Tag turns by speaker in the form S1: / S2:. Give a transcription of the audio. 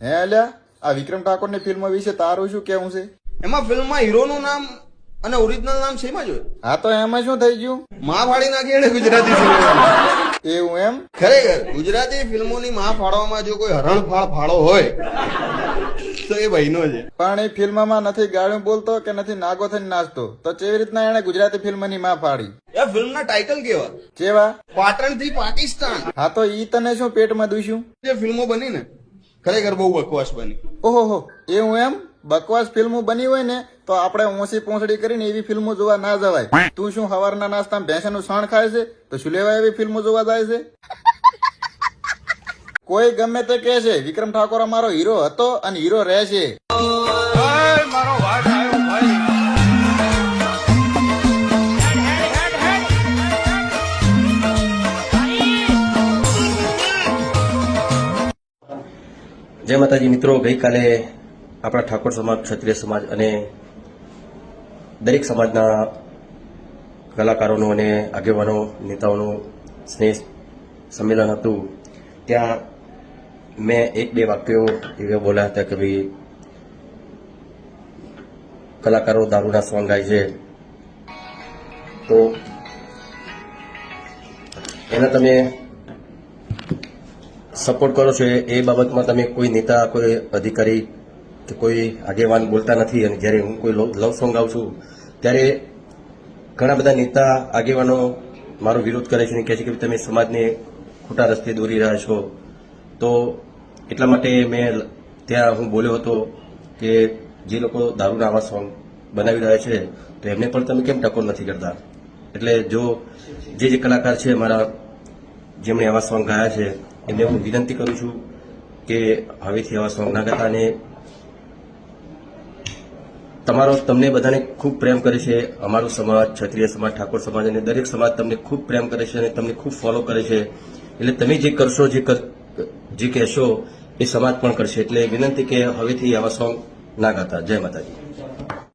S1: હે અલ્યા આ વિક્રમ ઠાકોરની ફિલ્મ વિશે તારું શું કેવું છે?
S2: એમાં ફિલ્મમાં હીરોનું નામ અને ઓરિજિનલ નામ સેમ જ હોય
S1: હા તો એમાં શું થઈ ગયું?
S2: માં ફાડી નાખી એને ગુજરાતી
S1: એવું એમ?
S2: ખરેખર ગુજરાતી ફિલ્મોની માં ફાડવામાં જો કોઈ હરણફાળ ફાળો હોય તો એ ભાઈનો છે.
S1: પણ એ ફિલ્મમાં નથી ગાળું બોલતો કે નથી નાગો થઈને નાચતો? તો કેવી રીતના એને ગુજરાતી ફિલ્મની માં ફાડી?
S2: એ ફિલ્મના ટાઇટલ કેવા?
S1: કેવા?
S2: પાટણથી પાકિસ્તાન.
S1: હા તો ઈ તને શું પેટમાં દુશ્યું?
S2: જે ફિલ્મો બની ને ખરેખર બહુ બકવાસ બની.
S1: ઓહો એવું એમ? બકવાસ ફિલ્મો બની હોય ને તો આપણે ઓછી પોંસડી કરીને એવી ફિલ્મો જોવા ના જવાય. તું શું સવારના નાસ્તા ભેંસાનું સણ ખાય છે? તો શું લેવા એવી ફિલ્મો જોવા જાય છે? કોઈ ગમે તે કહે છે વિક્રમ ઠાકોર અમારો હીરો હતો અને હીરો રહેશે
S3: જય માતાજી મિત્રો, ગઈકાલે આપણા ઠાકોર સમાજ, ક્ષત્રિય સમાજ અને દરેક સમાજના કલાકારોનું અને આગેવાનો, નેતાઓનું સ્નેહ સંમેલન હતું. ત્યાં મેં એક બે વાક્યો એવા બોલ્યા હતા કે ભાઈ, કલાકારો દારૂના સોંગ ગાય છે. તો એના તમે સપોર્ટ કરો છો એ- બાબતમાં તમે કોઈ નેતા, કોઈ અધિકારી કે કોઈ આગેવાન બોલતા નથી અને જ્યારે હું કોઈ લવ સોંગ ગાઉં છું, ત્યારે ઘણા બધા નેતા, આગેવાનો મારો વિરોધ કરે છે અને કહે છે કે તમે સમાજને ખોટા રસ્તે દોરી રહ્યા છો. તો એટલા માટે મેં ત્યાં હું બોલ્યો હતો કે જે લોકો દારૂના આવા સોંગ બનાવી રહ્યા છે, તો એમને પણ તમે કેમ ટકોર નથી કરતા? એટલે જો જે જે કલાકાર છે, મારા જેમણે આવા સોંગ ગાયા છે એમને હું વિનંતી કરું છું કે હવેથી આવા સોંગ ના ગાતા અને તમારો તમને બધાને ખૂબ પ્રેમ કરે છે, અમારો સમાજ, ક્ષત્રિય સમાજ, ઠાકોર સમાજ અને દરેક સમાજ તમને ખૂબ પ્રેમ કરે છે અને તમને ખૂબ ફોલો કરે છે. એટલે તમે જે કરશો, જે જે કહેશો એ સમાજ પણ કરશે. એટલે વિનંતી કે હવેથી આવા સોંગ ના ગાતા જય માતાજી.